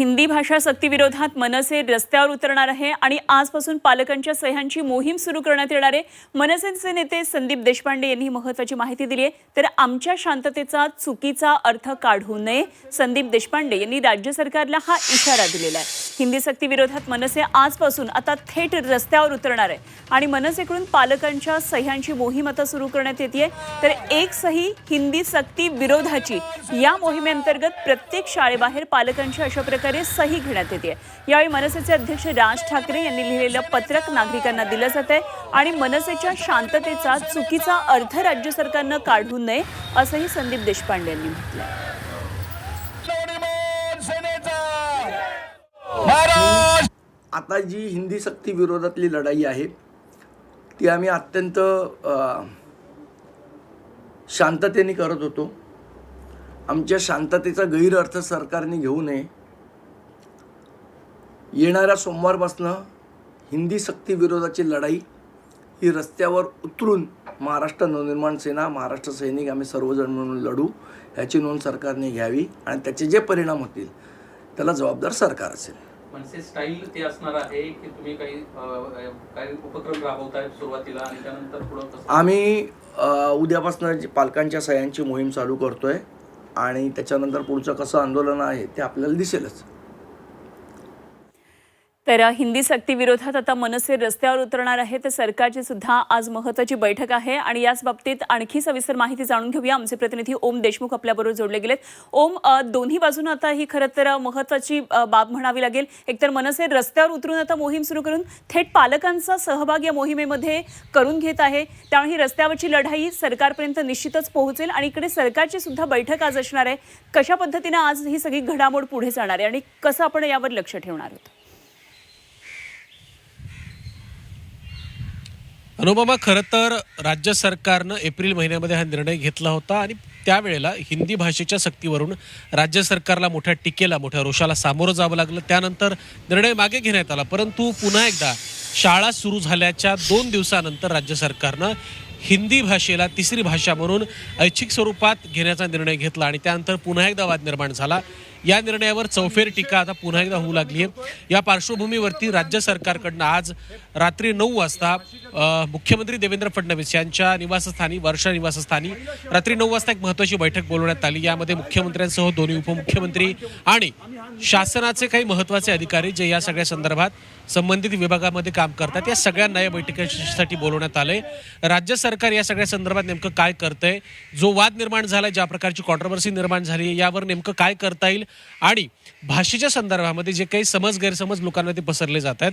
हिंदी भाषा सक्तीविरोधात मनसे रस्त्यावर उतरणार आहे आणि आजपासून पालकांच्या सह्यांची मोहीम सुरू करण्यात येणार आहे. मनसेचे नेते संदीप देशपांडे यांनी ही महत्वाची माहिती दिली आहे. तर आमच्या शांततेचा चुकीचा अर्थ काढू नये संदीप देशपांडे यांनी राज्य सरकारला हा इशारा दिलेला आहे. हिंदी सक्तीविरोधात मनसे आजपासून आता थेट रस्त्यावर उतरणार आहे. आणि मनसेकडून पालकांच्या सह्यांची मोहीम आता सुरू करण्यात येते. तर एक सही हिंदी सक्ती विरोधाची या मोहिमेअंतर्गत प्रत्येक शाळेबाहेर पालकांची अशा प्रकारे सही घेण्यात येते. यावेळी मनसेचे अध्यक्ष राज ठाकरे यांनी लिहिलेलं पत्रक नागरिकांना दिलं जात आहे आणि मनसेच्या शांततेचा चुकीचा अर्थ राज्य सरकारनं काढू नये असंही संदीप देशपांडे यांनी म्हटलं आता जी हिंदी सक्ती विरोधातली लढाई आहे ती आम्ही अत्यंत शांततेने करत होतो. आमच्या शांततेचा गैरअर्थ सरकारने घेऊ नये. येणाऱ्या सोमवारपासनं हिंदी सक्ती विरोधाची लढाई ही रस्त्यावर उतरून महाराष्ट्र नवनिर्माण सेना महाराष्ट्र सैनिक आम्ही सर्वजण म्हणून लढू ह्याची नोंद सरकारने घ्यावी आणि त्याचे जे परिणाम होतील त्याला जबाबदार सरकार असेल. स्टाईल ते असणार आहे की तुम्ही काही अ, काही उपक्रम राबवताय सुरुवातीला आणि त्यानंतर पुढं कसं? आम्ही उद्यापासून पालकांच्या सह्यांची मोहीम चालू करतोय आणि त्याच्यानंतर पुढचं कसं आंदोलन आहे ते आपल्याला दिसेलच. तर हिंदी सक्ती विरोधात आता मनसे रस्त्यावर उतरणार आहे. तर सरकारची सुद्धा आज महत्वाची बैठक आहे आणि याच बाबतीत आणखी सविस्तर माहिती जाणून घेऊया. आमचे प्रतिनिधी ओम देशमुख आपल्याबरोबर जोडले गेलेत. ओम दोन्ही बाजूनं आता ही खरं तर महत्वाची बाब म्हणावी लागेल. एकतर मनसे रस्त्यावर उतरून आता मोहीम सुरू करून थेट पालकांचा सहभाग या मोहिमेमध्ये करून घेत आहे. त्यामुळे ही रस्त्यावरची लढाई सरकारपर्यंत निश्चितच पोहोचेल आणि इकडे सरकारची सुद्धा बैठक आज असणार आहे. कशा पद्धतीनं आज ही सगळी घडामोड पुढे जाणार आहे आणि कसं आपण यावर लक्ष ठेवणार आहोत? अनुपमा खरं तर राज्य सरकारनं एप्रिल महिन्यामध्ये हा निर्णय घेतला होता आणि त्यावेळेला हिंदी भाषेच्या सक्तीवरून राज्य सरकारला मोठ्या टीकेला मोठ्या रोषाला सामोरं जावं लागलं. त्यानंतर निर्णय मागे घेण्यात आला परंतु पुन्हा एकदा शाळा सुरू झाल्याच्या दोन दिवसानंतर राज्य सरकारनं हिंदी भाषेला तिसरी भाषा म्हणून ऐच्छिक स्वरूपात घेण्याचा निर्णय घेतला आणि त्यानंतर पुन्हा एकदा वाद निर्माण झाला. या निर्णयावर चौफेर टीका आता पुन्हा एकदा होऊ लागली आहे. या पार्श्वभूमीवरती राज्य सरकारकडनं आज रात्री नऊ वाजता मुख्यमंत्री देवेंद्र फडणवीस यांच्या निवासस्थानी वर्षा निवासस्थानी रात्री नऊ वाजता एक महत्वाची बैठक बोलवण्यात आली. यामध्ये मुख्यमंत्र्यांसह दोन्ही उपमुख्यमंत्री आणि शासनाचे काही महत्त्वाचे अधिकारी जे या सगळ्या संदर्भात संबंधित विभागामध्ये काम करतात या सगळ्यांना या बैठकीसाठी बोलवण्यात आलंय. राज्य सरकार या सगळ्या संदर्भात नेमकं काय करतंय जो वाद निर्माण झाला ज्या प्रकारची कॉन्ट्रोवर्सी निर्माण झाली यावर नेमकं काय करता येईल आणि भाषेच्या संदर्भामध्ये जे काही समज गैरसमज लोकांमध्ये पसरले जात आहेत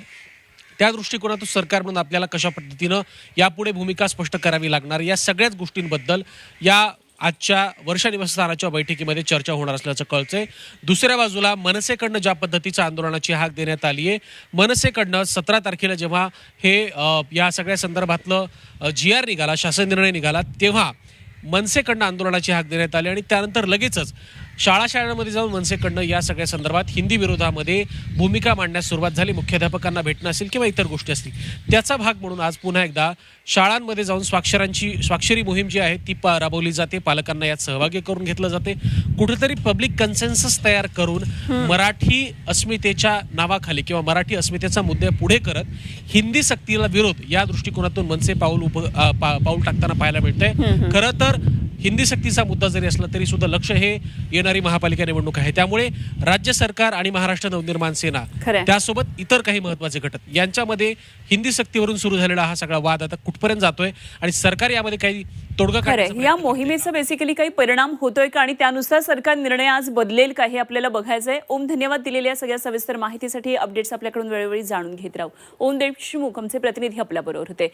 त्या दृष्टिकोनातून सरकार म्हणून आपल्याला कशा पद्धतीनं यापुढे भूमिका स्पष्ट करावी लागणार या सगळ्याच गोष्टींबद्दल या आजच्या वर्षानिवासस्थानाच्या बैठकीमध्ये चर्चा होणार असल्याचं कळतंय. दुसऱ्या बाजूला मनसेकडनं ज्या पद्धतीच्या आंदोलनाची हाक देण्यात आली आहे मनसेकडनं सतरा तारखेला जेव्हा हे या सगळ्या संदर्भातलं जी आर निघाला शासन निर्णय निघाला तेव्हा मनसेकडनं आंदोलनाची हाक देण्यात आली आणि त्यानंतर लगेचच शाळा शाळांमध्ये जाऊन मनसेकडनं या सगळ्या संदर्भात हिंदी विरोधामध्ये भूमिका मांडण्यास सुरुवात झाली. मुख्याध्यापकांना भेटणं असेल किंवा इतर गोष्टी असतील. त्याचा भाग म्हणून आज पुन्हा एकदा शाळांमध्ये जाऊन स्वाक्षरांची स्वाक्षरी मोहीम जी आहे ती पा राबवली जाते. पालकांना यात सहभागी करून घेतलं जाते. कुठेतरी पब्लिक कन्सेन्सस तयार करून मराठी अस्मितेच्या नावाखाली किंवा मराठी अस्मितेचा मुद्दे पुढे करत हिंदी सक्तीला विरोध या दृष्टिकोनातून मनसे पाऊल उप पाऊल टाकताना पाहायला मिळतंय. खरं तर हिंदी सक्तीचा मुद्दा जरी असला तरी सुद्धा लक्ष हे येणारी महापालिका निवडणूक आहे. त्यामुळे राज्य सरकार आणि महाराष्ट्र नवनिर्माण सेना. त्यासोबत इतर काही महत्त्वाचे घटक. यांच्यामध्ये हिंदी सक्तीवरून सुरू झालेला हा सगळा वाद आता कुठपर्यंत जातोय आणि सरकार यामध्ये काही तोडगा या मोहिमेचा बेसिकली काही परिणाम होतोय का? आणि त्यानुसार सरकार निर्णय आज बदलेल का हे आपल्याला बघायचंय. ओम धन्यवाद दिलेल्या सगळ्या सविस्तर माहितीसाठी अपडेट्स आपल्याकडून वेळोवेळी जाणून घेत राहू. ओम देशमुख आमचे प्रतिनिधी आपल्याबरोबर होते.